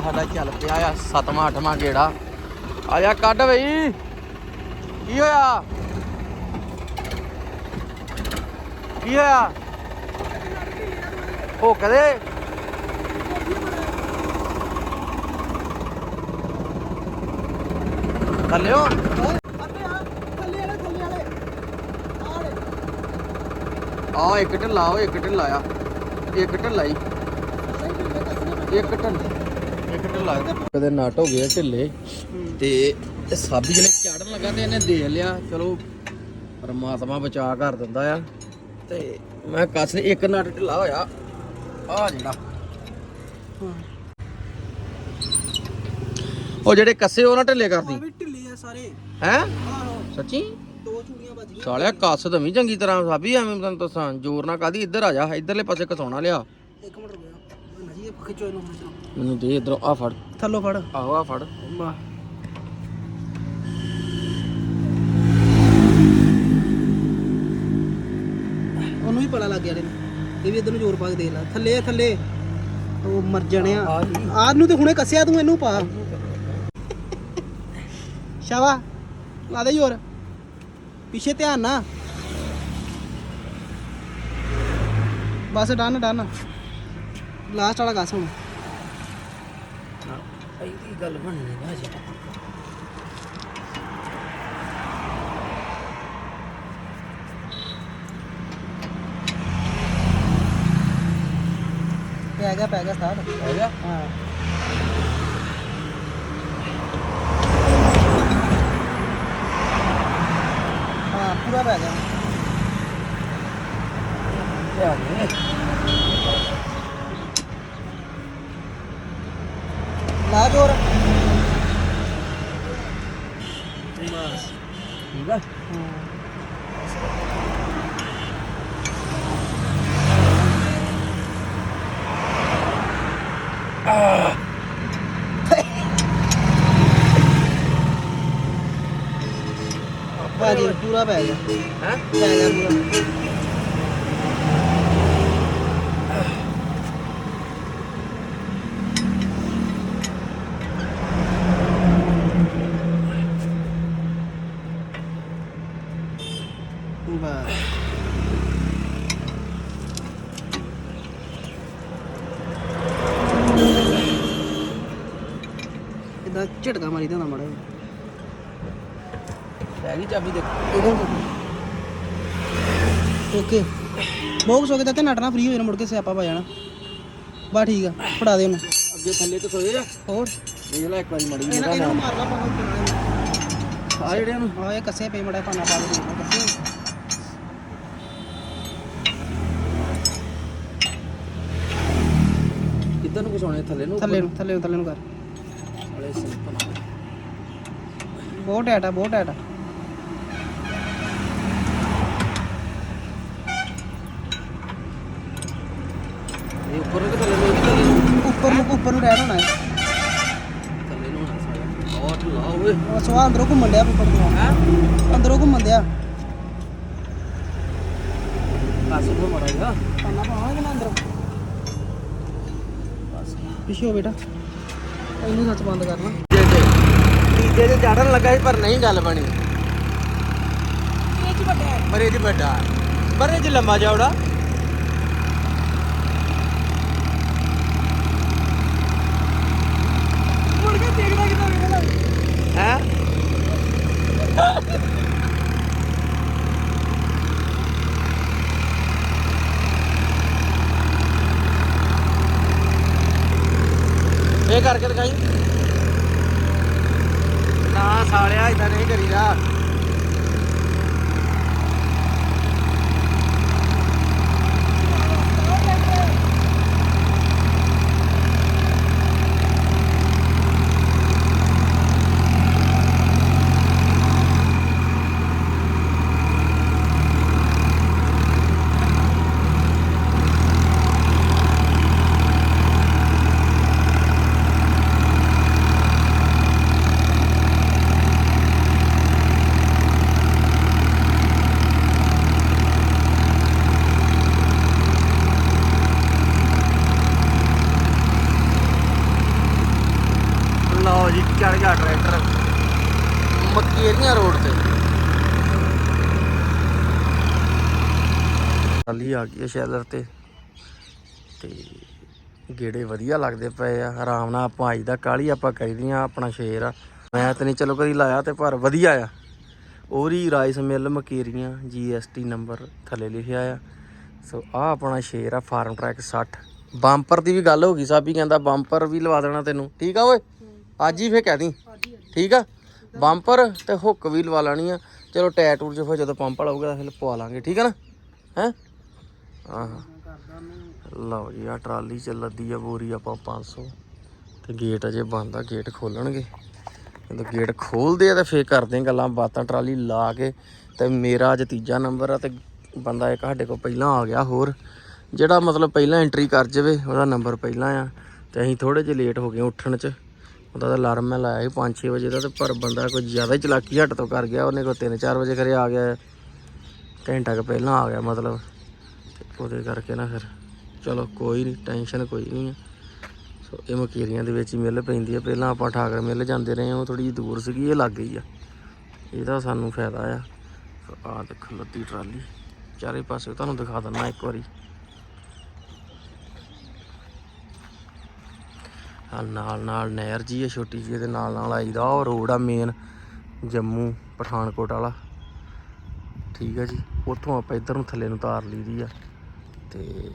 ਸਾਡਾ ਚੱਲ ਪਿਆ ਆ ਸਤਵਾਂ, ਅੱਠਵਾਂ ਗੇੜਾ। ਆ ਜਾ, ਕੱਢ ਬਈ। ਕੀ ਹੋਇਆ? ਕੀ ਹੋਇਆ? ਉਹ ਕਦੇ ਥੱਲਿਓ ਆ ਇੱਕ ਢਿੱਲਾ ਉਹ ਇੱਕ ਢਿੱਲਾ ਆ। ਇੱਕ ਢਿੱਲਾ ਹੀ। ਇੱਕ ਢਿੱਲਾ ਇੱਕ ਢਿੱਲਾ। ਕਦੇ ਨਟ ਹੋ ਗਏ ਢਿੱਲੇ। ਤੇ ਸਾਬੀ ਜਿਹੜੇ ਚੜਨ ਲੱਗਾ ਤੇ ਇਹਨੇ ਦੇ ਲਿਆ। ਚਲੋ ਪਰਮਾਤਮਾ ਬਚਾ ਕਰ ਦਿੰਦਾ ਆ। ਤੇ ਮੈਂ ਕੱਸ ਇੱਕ ਨਟ ਢਿੱਲਾ ਹੋਇਆ। ਆ ਜਿਹੜਾ। ਉਹ ਜਿਹੜੇ ਕੱਸੇ ਉਹ ਨਾ ਢਿੱਲੇ ਕਰਦੀ। ਢਿੱਲੇ ਆ ਸਾਰੇ। ਹੈ? ਆਹੋ। ਸੱਚੀ? ਦੋ ਚੂੜੀਆਂ ਵੱਜ ਗਈਆਂ। ਸਾਲਿਆ ਕੱਸ ਦਵੀਂ ਚੰਗੀ ਤਰ੍ਹਾਂ ਸਾਬੀ ਐਵੇਂ ਮੈਂ ਤੈਨੂੰ ਦੱਸਾਂ। ਜ਼ੋਰ ਨਾ ਕਾਦੀ ਇੱਧਰ ਆ ਜਾ। ਇੱਧਰਲੇ ਪਾਸੇ ਕਸਾਉਣਾ ਲਿਆ ਇੱਕ ਮਿੰਟ ਰੁਕਿਆ ਨਾ ਜੀ ਇਹ ਖਿੱਚੋ ਇਹਨੂੰ ਖਿੱਚੋ ਮੈਨੂੰ ਦੇ ਇੱਧਰੋਂ ਆ ਫੜ। ਥੱਲੋਂ ਫੜ। ਆਹੋ ਆ ਫੜ। ਵਾਹ। ਉਹਨੂੰ ਵੀ ਪਤਾ ਲੱਗ ਗਿਆ ਇਹਨੂੰ ਇਹ ਵੀ ਇਧਰ ਨੂੰ ਜ਼ੋਰ ਪਾ ਕੇ ਦੇਖ ਲੈ। ਥੱਲੇ ਥੱਲੇ। ਉਹ ਮਰ ਜਾਣਿਆ। ਆਹ ਨੂੰ ਤੇ ਹੁਣੇ ਕੱਸਿਆ ਤੂੰ ਇਹਨੂੰ ਪਾ। ਸ਼ਾਵਾ ਲਾ ਦੇ ਜ਼ੋਰ। ਪਿੱਛੇ ਧਿਆਨ ਨਾ ਬਸ ਡਨ ਡਨ। ਲਾਸਟ ਵਾਲਾ ਕੱਸ ਹੁਣ। ਇਹਦੀ ਗੱਲ ਬਣਨੀ ਨਾ ਜੀ ਪੈ ਗਿਆ ਪੈ ਗਿਆ ਸਟਾਰਟ ਹੋ ਗਿਆ? ਹਾਂ। ਹਾਂ ਪੂਰਾ ਪੈ ਗਿਆ। ਧਿਆਨ ਨਹੀਂ ਲਾ ਜੋਰ ਬਸ ਠੀਕ ਆ ਭਾਜੀ ਪੂਰਾ ਪੈ ਗਿਆ ਹੈ ਪੈ ਗਿਆ ਪੂਰਾ ਬਸ ਇਦਾਂ ਝਟਕਾ ਮਾਰੀ ਦਾ ਹੁੰਦਾ ਮਾੜਾ ਗਈ ਚਾਬੀ ਦੇਖ ਓਕੇ। ਬੋਕਸ ਹੋ ਗਿਆ ਤੇ ਨਟਣਾ ਫ੍ਰੀ ਹੋ ਜਾਣਾ ਮੁੜ ਕੇ ਸਿਆਪਾ ਪਾ ਜਾਣਾ। ਬਾ ਠੀਕ ਆ ਫੜਾ ਦੇ ਉਹਨੂੰ। ਅੱਗੇ ਥੱਲੇ ਤੇ ਸੋਏ ਆ। ਹੋਰ? ਇਹ ਲੈ ਇੱਕ ਵਾਰੀ ਮੜੀ ਇਹਨਾਂ ਇਹਨੂੰ ਮਾਰ ਲਾ ਪਾਉਂ ਆ ਜਿਹੜਿਆਂ ਨੂੰ ਹਾਂ ਇਹ ਕੱਸੇ ਪੇ ਮੜਾ ਪਾਣਾ ਪਾ ਦੇ ਕੱਸੇ ਕਿੱਧਰ ਨੂੰ ਘਸਾਉਣੇ ਥੱਲੇ ਨੂੰ ਥੱਲੇ ਨੂੰ? ਥੱਲੇ ਨੂੰ ਥੱਲੇ ਨੂੰ ਕਰ। ਸਿੰਪਲ ਬਹੁਤ ਆ ਬਹੁਤ ਆ। ਇਹ ਉੱਪਰ ਨੂੰ ਕਿ ਥੱਲੇ ਨੂੰ ਥੱਲੇ ਨੂੰ। ਉੱਪਰ ਨੂੰ ਉੱਪਰ ਨੂੰ ਹੋਣਾ ਹੈ। ਥੱਲੇ ਨੂੰ ਹੋਣਾ ਸਾਰਾ। ਬਹੁਤ ਲਾ ਓਏ। ਉਹ ਸਵਾ ਅੰਦਰੋਂ ਘੁੰਮਣ ਡਿਆ ਉੱਪਰ ਤੋਂ। ਹੈ? ਅੰਦਰੋਂ ਘੁੰਮਣ ਡਿਆ। ਕਾਸ ਨੂੰ ਮੜਾਗਾ ਪਾਣਾ ਪਾਵਾਂਗੇ ਨਾ ਅੰਦਰੋਂ। ਬਸ। ਪਿੱਛੇ ਹੋ ਬੇਟਾ। ਇਹਨੂੰ ਸੱਚ ਬੰਦ ਕਰਨਾ। ਤੀਜੇ ਤੇ ਚੜਨ ਲੱਗਾ ਸੀ ਪਰ ਨਹੀਂ ਗੱਲ ਬਣੀ। ਇਹ ਕੀ ਵੱਡਾ ਹੈ। ਪਰ ਇਹ ਜੀ ਵੱਡਾ ਪਰ ਇਹ ਜੀ ਲੰਮਾ ਚੌੜਾ। ਮੁੜ ਕੇ ਦੇਖਦਾ ਕਿਦਾਂ ਵੇਖਦਾ ਹੈ? ਇਹ ਕਰਕੇ ਦਿਖਾਈ। ਨਾ ਸਾਲਿਆ ਇਦਾਂ ਨਹੀਂ ਕਰੀਦਾ। ਚੜ ਗਿਆ ਟਰੈਕਟਰ। ਮਕੇਰੀਆਂ ਰੋਡ ਤੇ। ਟਰਾਲੀ ਆ ਗਈ ਸ਼ੈਲਰ ਤੇ। ਤੇ ਗੇੜੇ ਵਧੀਆ ਲੱਗਦੇ ਪਏ ਆ। ਆਰਾਮ ਨਾਲ ਆਪਾਂ ਆਈ ਦਾ ਕਾਲੀ ਆਪਾਂ ਕਰੀਦੀਆਂ ਆਪਣਾ ਸ਼ੇਰ ਆ। ਮੈਂ ਤੇ ਨਹੀਂ, ਚਲੋ ਕਦੀ ਲਾਇਆ ਤੇ ਪਰ ਵਧੀਆ ਆ। Uhri rice mill Mukerian GST number ਥੱਲੇ ਲਿਖਿਆ ਆ। ਸੋ ਆ ਆਪਣਾ ਸ਼ੇਰ ਆ, ਫਾਰਮ ਟਰੈਕ 60 ਬੰਪਰ ਦੀ ਵੀ ਗੱਲ ਹੋ ਗਈ, ਸਾਬੀ ਕਹਿੰਦਾ ਬੰਪਰ ਵੀ ਲਵਾ ਦੇਣਾ ਤੈਨੂੰ। ਠੀਕ ਆ ਓਏ? ਅੱਜ ਹੀ ਫੇ ਕਹਿ ਦੀ। ਠੀਕ ਆ? ਬੰਪਰ ਤੇ ਹੁੱਕ ਵੀ ਲਵਾ ਲੈਣੀ ਆ। ਚਲੋ ਟੈਟੂਰ ਚ ਫਿਰ ਜਦੋਂ ਪੰਪ ਵਾਲਾ ਹੋਊਗਾ ਫਿਰ ਪਵਾ ਲਾਂਗੇ, ਠੀਕ ਆ ਨਾ? ਹੈ? ਆਹ। ਲਓ ਜੀ ਆ ਟਰਾਲੀ ਚੱਲਦੀ ਆ ਬੋਰੀ ਆਪਾਂ 500 ਤੇ ਗੇਟ ਅਜੇ ਬੰਦ ਆ, ਗੇਟ ਖੋਲਣਗੇ। ਜਦੋਂ ਗੇਟ ਖੋਲਦੇ ਆ ਤਾਂ ਫੇਰ ਕਰਦੇ ਆ ਗੱਲਾਂ, ਬਾਤਾਂ ਟਰਾਲੀ ਲਾ ਕੇ। ਤੇ ਮੇਰਾ ਅੱਜ ਤੀਜਾ ਨੰਬਰ ਆ ਤੇ ਬੰਦਾ ਇੱਕ ਸਾਡੇ ਕੋਲ ਪਹਿਲਾਂ ਆ ਗਿਆ ਹੋਰ। ਜਿਹੜਾ ਮਤਲਬ ਪਹਿਲਾਂ ਐਂਟਰੀ ਕਰ ਜਾਵੇ, ਉਹਦਾ ਨੰਬਰ ਪਹਿਲਾਂ ਆ। ਤੇ ਅਸੀਂ ਥੋੜੇ ਜਿਹਾ ਲੇਟ ਹੋ ਗਏ ਉੱਠਣ 'ਚ। ਉਹਦਾ ਤਾਂ ਅਲਾਰਮ ਮੈਂ ਲਾਇਆ ਸੀ 5-6 ਵਜੇ ਦਾ ਤੇ ਪਰ ਬੰਦਾ ਕੋਈ ਜ਼ਿਆਦਾ ਹੀ ਚਲਾਕੀ ਹੱਟ ਤੋਂ ਕਰ ਗਿਆ, ਉਹਨੇ ਕੋਈ 3-4 ਵਜੇ ਘਰੇ ਆ ਗਿਆ। ਘੰਟਾ ਕੁ ਪਹਿਲਾਂ ਆ ਗਿਆ ਮਤਲਬ। ਉਹਦੇ ਕਰਕੇ ਨਾ ਫਿਰ ਚਲੋ ਕੋਈ ਨਹੀਂ ਟੈਨਸ਼ਨ ਕੋਈ ਨਹੀਂ ਆ। ਸੋ ਇਹ ਮਕੀਰੀਆਂ ਦੇ ਵਿੱਚ ਹੀ ਮਿਲ ਪੈਂਦੀ ਆ। ਪਹਿਲਾਂ ਆਪਾਂ ਠਾਕਰ ਮਿਲ ਜਾਂਦੇ ਰਹੇ ਹਾਂ, ਉਹ ਥੋੜੀ ਜਿਹੀ ਦੂਰ ਸੀਗੀ, ਇਹ ਲੱਗ ਗਈ ਆ। ਇਹਦਾ ਸਾਨੂੰ ਫਾਇਦਾ ਆ। ਸੋ ਆ ਦੇਖੋ ਲੱਦੀ ਟਰਾਲੀ। ਚਾਰੇ ਪਾਸੇ ਤੁਹਾਨੂੰ ਦਿਖਾ ਦਿੰਦਾ ਇੱਕ ਵਾਰੀ। ਆ ਨਾਲ ਨਾਲ ਨਹਿਰ ਜੀ ਆ ਛੋਟੀ ਜੀ ਇਹਦੇ ਨਾਲ ਨਾਲ ਆਈਦਾ ਉਹ ਰੋਡ ਆ ਮੇਨ ਜੰਮੂ ਪਠਾਨਕੋਟ ਵਾਲਾ। ਠੀਕ ਹੈ ਜੀ, ਉੱਥੋਂ ਆਪਾਂ ਇੱਧਰ ਨੂੰ ਥੱਲੇ ਨੂੰ ਤਾਰ ਲਈਦੀ ਆ। ਤੇ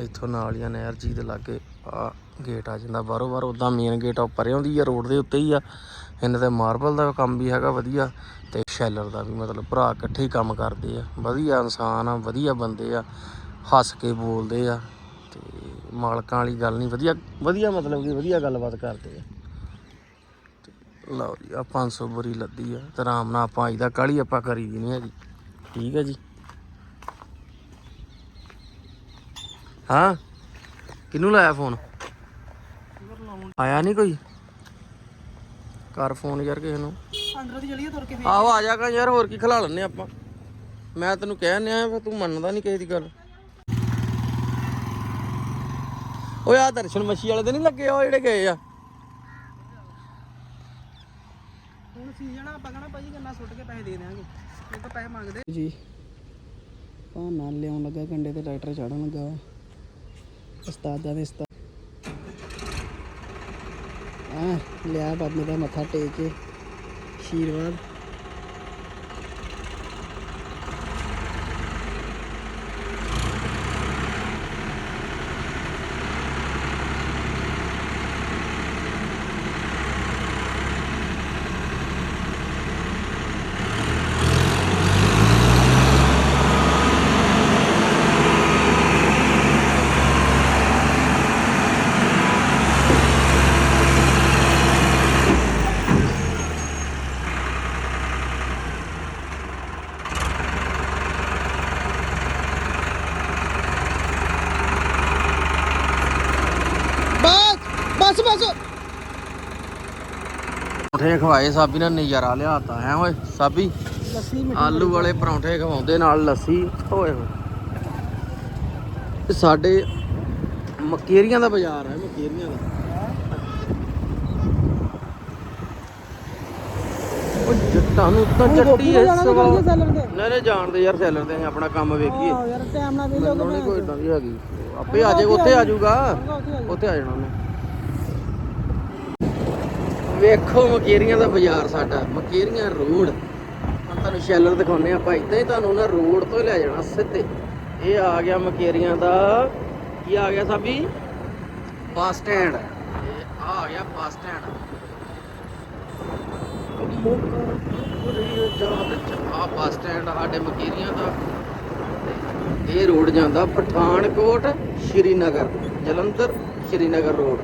ਇੱਥੋਂ ਨਾਲ ਹੀ ਆ ਨਹਿਰ ਜੀ ਦੇ ਲਾਗੇ, ਆ ਗੇਟ ਆ ਜਾਂਦਾ ਬਾਹਰੋਂ, ਬਾਹਰ ਉਦਾਂ ਮੇਨ ਗੇਟ ਆ ਪਰੇ ਹੁੰਦੀ ਆ ਰੋਡ ਦੇ ਉੱਤੇ ਹੀ ਆ। ਇਹਨਾਂ ਤੇ ਮਾਰਬਲ ਦਾ ਕੰਮ ਵੀ ਹੈਗਾ ਵਧੀਆ, ਤੇ ਸ਼ੈਲਰ ਦਾ ਵੀ ਮਤਲਬ ਭਰਾ ਇਕੱਠੇ ਹੀ ਕੰਮ ਕਰਦੇ ਆ। ਵਧੀਆ ਇਨਸਾਨ ਆ, ਵਧੀਆ ਬੰਦੇ ਆ, ਹੱਸ ਕੇ ਬੋਲਦੇ ਆ, ਤੇ ਮਾਲਕਾਂ ਵਾਲੀ ਗੱਲ ਨਹੀਂ, ਵਧੀਆ ਵਧੀਆ ਮਤਲਬ ਕਿ ਵਧੀਆ ਗੱਲਬਾਤ ਕਰਦੇ ਆ। ਲਓ ਜੀ ਆ 500 ਬੋਰੀ ਲੱਦੀ ਆ, ਤੇ ਆਰਾਮ ਨਾਲ ਆਪਾਂ ਆਈਦਾ ਕਾਲੀ ਆਪਾਂ ਕਰੀ ਦੀ ਨਹੀਂ ਹੈਗੀ। ਠੀਕ ਹੈ ਜੀ। ਹਾਂ? ਕਿਹਨੂੰ ਲਾਇਆ ਫੋਨ? ਆਇਆ ਨਹੀਂ ਕੋਈ? ਕਰ ਫੋਨ ਯਾਰ ਕਿਸੇ ਨੂੰ। ਅੰਦਰੋਂ ਦੀ ਚਲੀਏ ਤੁਰ ਕੇ ਆਹੋ, ਆ ਜਾਗਾ ਯਾਰ, ਹੋਰ ਕੀ ਖਿਲਾ ਲੈਣੇ ਆਪਾਂ। ਮੈਂ ਤੈਨੂੰ ਕਹਿ ਆ ਫਿਰ ਤੂੰ ਮੰਨਦਾ ਨਹੀਂ ਕਿਸੇ ਦੀ ਗੱਲ। ਓਏ ਆ ਦਰਸ਼ਨ ਮੱਛੀ ਵਾਲੇ ਤੇ ਨਹੀਂ ਲੱਗੇ ਉਹ ਜਿਹੜੇ ਗਏ ਆ। ਹੁਣ ਸੀਜ਼ਨ ਆ ਆਪਾਂ ਕਹਣਾ ਭਾਜੀ ਕਿੰਨਾ ਸੁੱਟ ਕੇ ਪੈਸੇ ਦੇ ਦੇਾਂਗੇ ਇਹ ਤਾਂ ਪੈਸੇ ਮੰਗਦੇ। ਜੀ। ਪਾ ਨਾਲ ਲਿਆਉਣ ਲੱਗਾ ਕੰਡੇ ਤੇ ਟਰੈਕਟਰ ਚੜਨ ਲੱਗਾ। ਉਸਤਾਦਾਂ ਦੇ ਉਸਤਾਦ ਆ ਲਿਆ ਬਾਬੇ ਦਾ ਮੱਥਾ ਟੇਕ ਕੇ ਆਸ਼ੀਰਵਾਦ ਬਸ ਬਸ ਬਸ ਪਰੌਂਠੇ ਖਵਾਏ ਸਾਬੀ ਨੇ ਨਜ਼ਾਰਾ ਲਿਆਤਾ ਹੈ ਓਏ ਸਾਬੀ? ਲੱਸੀ ਆਲੂ ਵਾਲੇ ਪਰੌਂਠੇ ਖਵਾਉਂਦੇ ਨਾਲ ਲੱਸੀ ਓਏ ਹੋਏ। ਸਾਡੇ ਮਕੇਰੀਆਂ ਦਾ ਬਾਜ਼ਾਰ ਹੈ ਮਕੇਰੀਆਂ ਦਾ। ਉਹ ਜੱਟਾਂ ਨੂੰ ਤਾਂ ਜੱਟੀ ਸੈਲਰ ਦੇ? ਨਹੀਂ ਨਹੀਂ ਜਾਣਦੇ ਯਾਰ ਸੈਲਰ ਤੇ ਅਸੀਂ ਆਪਣਾ ਕੰਮ ਵੇਖੀਏ। ਆਹ ਯਾਰ ਟਾਈਮ ਨਾਲ ਵੇਲੇ ਮੈਨੂੰ ਨਹੀਂ ਕੋਈ ਇਦਾਂ ਦੀ ਹੈਗੀ। ਆਪੇ ਆ ਜਾਏ ਉੱਥੇ ਆ ਜਾਊਗਾ। ਉੱਥੇ ਆ ਜਾਣਾ ਉਹਨੇ। ਵੇਖੋ ਮਕੇਰੀਆਂ ਦਾ ਬਾਜ਼ਾਰ ਸਾਡਾ ਮਕੇਰੀਆਂ ਰੋਡ। ਹੁਣ ਤੁਹਾਨੂੰ ਸ਼ੈਲਰ ਦਿਖਾਉਨੇ ਆਪਾਂ ਇਦਾਂ ਹੀ ਤੁਹਾਨੂੰ ਨਾ ਰੋਡ ਤੋਂ ਲੈ ਜਾਣਾ ਸਿੱਧੇ। ਇਹ ਆ ਗਿਆ ਮਕੇਰੀਆਂ ਦਾ ਕੀ ਆ ਗਿਆ ਸਾਬੀ? ਬੱਸ ਸਟੈਂਡ ਇਹ ਆ ਗਿਆ ਬੱਸ ਸਟੈਂਡ ਆ ਬੱਸ ਸਟੈਂਡ ਸਾਡੇ ਮਕੇਰੀਆਂ ਦਾ। ਇਹ ਰੋਡ ਜਾਂਦਾ ਪਠਾਨਕੋਟ ਸ਼੍ਰੀਨਗਰ ਜਲੰਧਰ ਸ਼੍ਰੀਨਗਰ ਰੋਡ।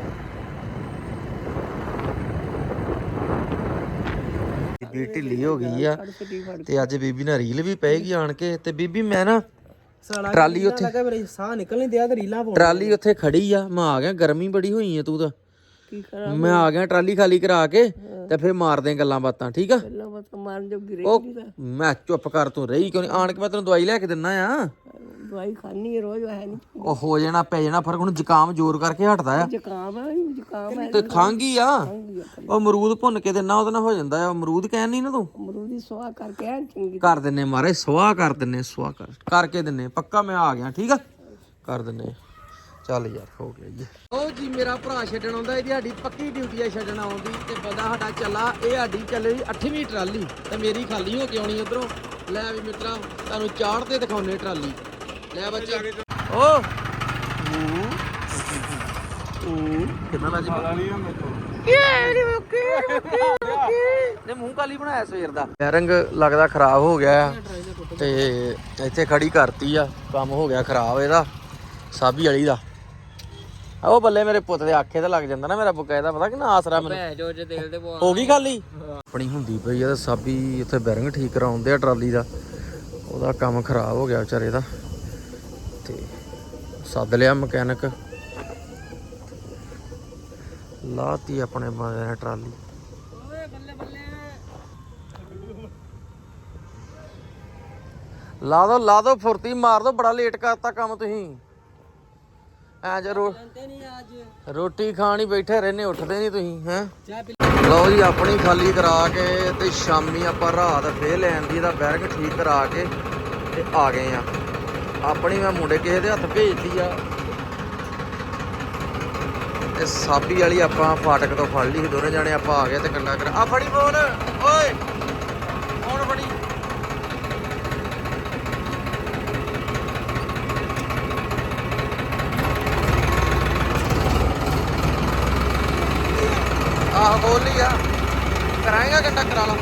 ਬੀਬੀ ਢਿੱਲੀ ਹੋ ਗਈ ਆ। ਤੇ ਅੱਜ ਬੀਬੀ ਨਾਲ ਰੀਲ ਵੀ ਪਏਗੀ ਆਣ ਕੇ। ਤੇ ਬੀਬੀ ਮੈਂ ਨਾ ਟਰਾਲੀ ਉੱਥੇ ਲੱਗਾ ਮੇਰੇ ਸਾਹ ਨਿਕਲ ਨਹੀਂ ਦਿਆ ਤੇ ਰੀਲਾਂ ਪਾਉਣ ਟਰਾਲੀ ਉੱਥੇ ਖੜੀ ਆ। ਮੈਂ ਆ ਗਿਆ ਗਰਮੀ ਬੜੀ ਹੋਈ ਆ ਤੂੰ ਤਾਂ। ਕੀ ਕਰਾਂ ਮੈਂ ਆ ਗਿਆ ਟਰਾਲੀ ਖਾਲੀ ਕਰਾ ਕੇ ਤੇ ਫਿਰ ਮਾਰਦੇ ਆਂ ਗੱਲਾਂ ਬਾਤਾਂ ਠੀਕ ਆ? ਪਹਿਲਾਂ ਮਤ ਮਾਰਨ ਜੋ ਗਿਰੇ ਉਹ ਮੈਂ ਚੁੱਪ ਕਰ ਤੂੰ ਰਹੀ ਕਿਉਂ ਨਹੀਂ? ਆਣ ਕੇ ਮੈਂ ਤੈਨੂੰ ਦਵਾਈ ਲੈ ਕੇ ਦਿੰਨਾ ਆ। ਦਵਾਈ ਖਾਣੀ ਰੋਜ਼ ਹੈ ਨਹੀਂ ਉਹ ਹੋ ਜਾਣਾ ਪੈ ਜਾਣਾ ਫ਼ਰਕ ਹੁਣ ਜ਼ੁਕਾਮ ਜ਼ੋਰ ਕਰਕੇ ਹਟਦਾ ਆ। ਜ਼ੁਕਾਮ ਹੈ ਜ਼ੁਕਾਮ ਹੈ ਤੇ ਖੰਘ ਹੀ ਆ? ਉਹ ਅਮਰੂਦ ਭੁੰਨ ਕੇ ਦੇਣਾ ਉਹਦੇ ਨਾਲ ਹੋ ਜਾਂਦਾ ਆ। ਅਮਰੂਦ ਕਹਿਣ ਨਹੀਂ ਨਾ ਤੂੰ? ਅਮਰੂਦ ਦੀ ਸਵਾਹ ਕਰਕੇ ਐਨ ਚੰਗੀ ਕਰ ਦਿੰਨੇ ਮਾਰੇ ਸਵਾਹ ਕਰ ਦਿੰਨੇ ਸਵਾਹ ਕਰ ਕਰਕੇ ਦਿੰਨੇ ਪੱਕਾ ਮੈਂ ਆ ਗਿਆ ਠੀਕ ਆ? ਕਰ ਦਿੰਨੇ ਚੱਲ ਯਾਰ ਹੋ ਗਿਆ ਜੀ। ਉਹ ਜੀ ਮੇਰਾ ਭਰਾ ਛੱਡਣ ਆਉਂਦਾ ਇਹਦੀ ਸਾਡੀ ਪੱਕੀ ਡਿਊਟੀ ਆ ਛੱਡਣ ਆਉਂਦੀ। ਤੇ ਬੰਦਾ ਸਾਡਾ ਚੱਲਾ ਇਹ ਸਾਡੀ ਚੱਲੇ 8ਵੀਂ ਟਰਾਲੀ। ਤੇ ਮੇਰੀ ਖਾਲੀ ਹੋ ਕੇ ਆਉਣੀ ਉਧਰੋਂ। ਲੈ ਵੀ ਮਿੱਤਰਾ ਤੁਹਾਨੂੰ ਚਾੜ ਤੇ ਦਿਖਾਉਨੇ ਟਰਾਲੀ। ਲੈ ਬੱਚੇ। ਓ! ਕਿੰਨਾ ਲੱਜ ਨੇ ਮੂੰਹ ਕਾਲੀ ਬਣਾਇਆ ਸਵੇਰ ਦਾ। ਰੰਗ ਲੱਗਦਾ ਖਰਾਬ ਹੋ ਗਿਆ ਤੇ ਇੱਥੇ ਖੜੀ ਕਰਤੀ ਆ। ਕੰਮ ਹੋ ਗਿਆ ਖਰਾਬ ਇਹਦਾ ਸਾਬੀ ਵਾਲੀ ਦਾ। ਉਹ ਬੱਲੇ ਮੇਰੇ ਪੁੱਤ ਦੇ ਆਖੇ ਤੇ ਲੱਗ ਜਾਂਦਾ ਨਾ ਮੇਰਾ ਬਕਾਇਦਾ ਪਤਾ ਕਿ ਨਾ ਆਸਰਾ ਮੈਨੂੰ। ਜੋ ਜੇ ਤੇਲ ਤੇ ਹੋ ਗਈ ਖਾਲੀ? ਆਪਣੀ ਹੁੰਦੀ ਪਈ ਆ ਤੇ ਸਾਬੀ ਉੱਥੇ ਬੈਰਿੰਗ ਠੀਕ ਕਰਾਉਂਦੇ ਆ ਟਰਾਲੀ ਦਾ। ਉਹਦਾ ਕੰਮ ਖਰਾਬ ਹੋ ਗਿਆ ਵਿਚਾਰੇ ਦਾ। ਤੇ ਸੱਦ ਲਿਆ ਮਕੈਨਿਕ। ਲਾਤੀ ਆਪਣੇ ਬੰਦੇ ਨੇ ਟਰਾਲੀ। ਓਏ ਬੱਲੇ ਬੱਲੇ। ਲਾ ਦੋ ਲਾ ਦੋ ਫੁਰਤੀ ਮਾਰ ਦੋ ਬੜਾ ਲੇਟ ਕਰਤਾ ਕੰਮ ਤੁਸੀਂ। ਅੱਜ ਰੋਟੀ ਖਾਣ ਹੀ ਬੈਠੇ ਰਹਿੰਦੇ ਉੱਠਦੇ ਨਹੀਂ ਤੁਸੀਂ ਹੈ? ਲਓ ਜੀ ਆਪਣੀ ਖਾਲੀ ਕਰਾ ਕੇ ਤੇ ਸ਼ਾਮੀ ਆਪਾਂ ਰਾਤ ਫੇਰ ਲੈਣ ਦੀ ਇਹਦਾ ਬੈਰਕ ਠੀਕ ਕਰਾ ਕੇ ਤੇ ਆ ਗਏ ਆ। ਆਪਣੀ ਮੈਂ ਮੁੰਡੇ ਕਿਸੇ ਦੇ ਹੱਥ ਭੇਜਤੀ ਆ। ਤੇ ਸਾਬੀ ਵਾਲੀ ਆਪਾਂ ਫਾਟਕ ਤੋਂ ਫੜ ਲਈ ਦੋਨੇ ਜਾਣੇ ਆਪਾਂ ਆ ਗਏ ਤੇ ਕੰਡਾ ਕਰ ਆ ਫੜੀ ਫੋਨ ਓਏ ਫੋਨ ਫੜੀ ਆਹ ਬੋਲ ਲਈ ਆ ਕਰਾਏਗਾ ਕੰਡਾ ਕਰਾ ਲਾ।